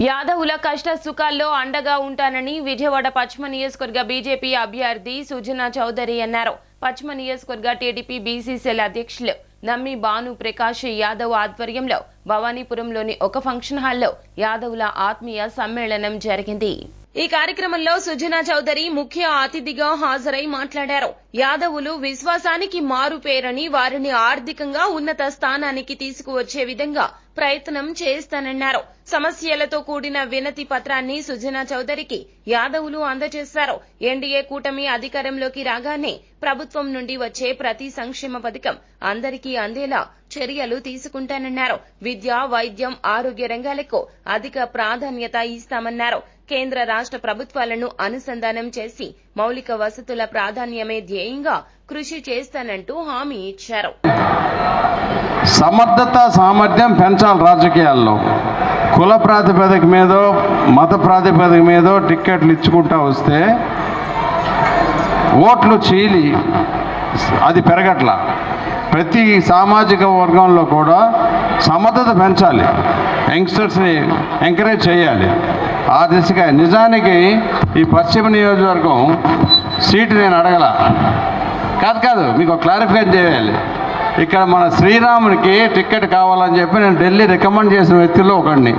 యాదవుల కష్ట సుఖాల్లో అండగా ఉంటానని విజయవాడ పశ్చిమ నియోజకవర్గ బీజేపీ అభ్యర్థి సుజనా చౌదరి అన్నారు. పశ్చిమ నియోజకవర్గ టీడీపీ బీసీసీఎల్ అధ్యక్షులు నమ్మి భాను ప్రకాష్ యాదవ్ ఆధ్వర్యంలో భవానీపురంలోని ఒక ఫంక్షన్ హాల్లో యాదవుల ఆత్మీయ సమ్మేళనం జరిగింది. ఈ కార్యక్రమంలో సుజనా చౌదరి ముఖ్య అతిథిగా హాజరై మాట్లాడారు. యాదవులు విశ్వాసానికి మారు పేరని వారిని ఆర్థికంగా ఉన్నత స్థానానికి తీసుకువచ్చే విధంగా ప్రయత్నం చేస్తానన్నారు. సమస్యలతో కూడిన వినతి పత్రాన్ని సుజనా చౌదరికి యాదవులు అందజేశారు. ఎన్డీఏ కూటమి అధికారంలోకి రాగానే ప్రభుత్వం నుండి వచ్చే ప్రతి సంక్షేమ పథకం అందరికీ అందేలా చర్యలు తీసుకుంటానన్నారు. విద్య వైద్యం ఆరోగ్య రంగాలకు అధిక ప్రాధాన్యత ఇస్తామన్నారు. కేంద్ర రాష్ట్ర ప్రభుత్వాలను అనుసంధానం చేసి మౌలిక వసతుల ప్రాధాన్యమే ధ్యేయంగా కృషి చేస్తానంటూ హామీ ఇచ్చారు. సమర్థత సామర్థ్యం పెంచాలి రాజకీయాల్లో. కుల ప్రాతిపదిక మీదో మత ప్రాతిపదిక మీదో టిక్కెట్లు ఇచ్చుకుంటా వస్తే ఓట్లు చీలి అది పెరగట్ల. ప్రతి సామాజిక వర్గంలో కూడా సమర్థత పెంచాలి. యంగ్స్టర్స్ని ఎంకరేజ్ చేయాలి. ఆ దిశగా నిజానికి ఈ పశ్చిమ నియోజకవర్గం సీటు నేను అడగల. కాదు కాదు మీకు క్లారిఫికేషన్ చేయాలి. ఇక్కడ మన శ్రీరామునికి టికెట్ కావాలని చెప్పి నేను ఢిల్లీ రికమెండ్ చేసిన వ్యక్తుల్లో ఒకడిని.